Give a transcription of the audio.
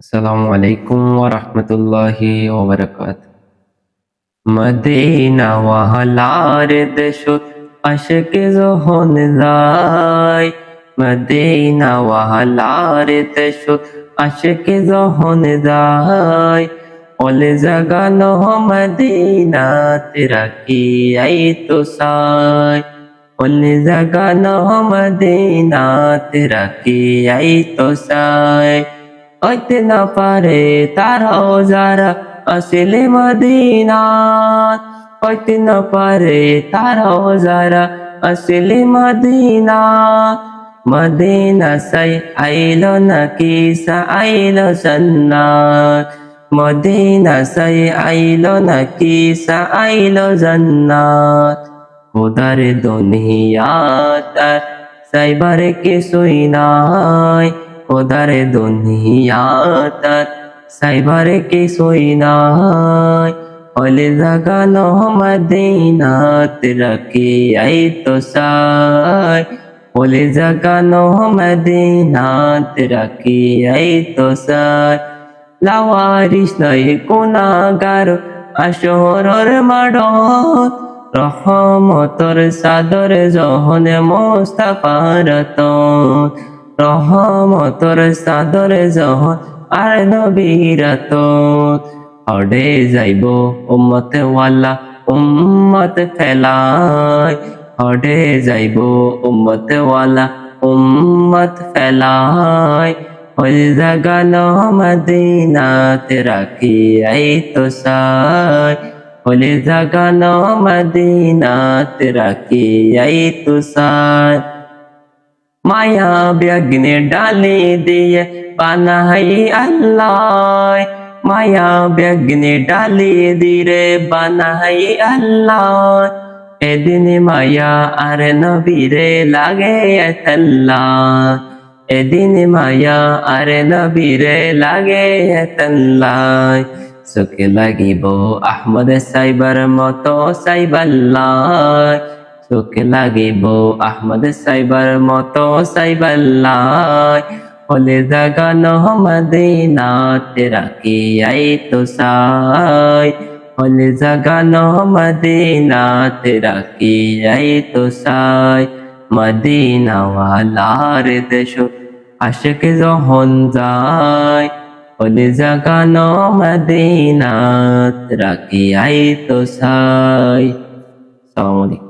আসসালামু আলাইকুম ওয়া রাহমাতুল্লাহি ওয়া বারাকাতুহু মদিনা ওয়াহলার দেশত আশক যখন যায়। মদিনা ওয়াহলার দেশত আশক যখন যায়। ওলে জাগানো মদিনা তেরা কি আই তো সাই। ওলে জাগানো মদিনা তেরা কি আই তো সাই। হইতে না পারে তারাও যারা আসলে মদিনাত। হইতে না পারে তারাও যারা আসলে মদিনাত। মদিনা সাই আইল নাকি সা আইল জান্নাত। মদিনা সাই আইল নাকি সা আইল জান্নাত। খোদার দুনিয়াত আর সাইবার কিছুই নাই। খোদার দুনিয়াত আর সাইবার কিছুই নাই। হলে জাগানো মদিনাত রাখি, আই তো সাই বলে জাগানো মদিনাত রাখি, আই তো সাই লাওয়ারিস নাই কোনাগার আসরর মাডত। রহমতর সাদর জহন মোস্তাফারত রহমতর সাদর জহন আর নবীরত অডে যাইব উম্মত ওয়ালা, উম্মত ফেলায়। অডে যাইব উম্মত ওয়ালা, উম্মত ফেলায়। ওই জাগানো মদিনাত রাখি আই তো সাই ওলে জাগানো মদিনাত রাখি আই তো সাই মায়া ব্যগ্নে ডালে দিয়ে বানাই আল্লাহ। মায়া ব্যগ্নে ডালে দিরে বানাই আল্লাহ। এদিন মায়া আর নবীরে লাগে এতল্লাহ এদিন মায়া আর নবীরে লাগে এতল্লাহ চোখে লাগিব আহমদ সাইবার মতো সাইবাল্লাহ চোখে লাগিব আহমদ সাইবার মতো সাইবাল্লাহ হলে জাগানো মদিনাত রাখি আই তো সাই। হলে জাগানো মদিনাত রাখি আই তো সাই। মদিনা ওয়ালার দেশ আশক যখন যায়। হলে জাগানো মদিনাত রাখি আই তো সাই। আসসালামু আলাইকুম।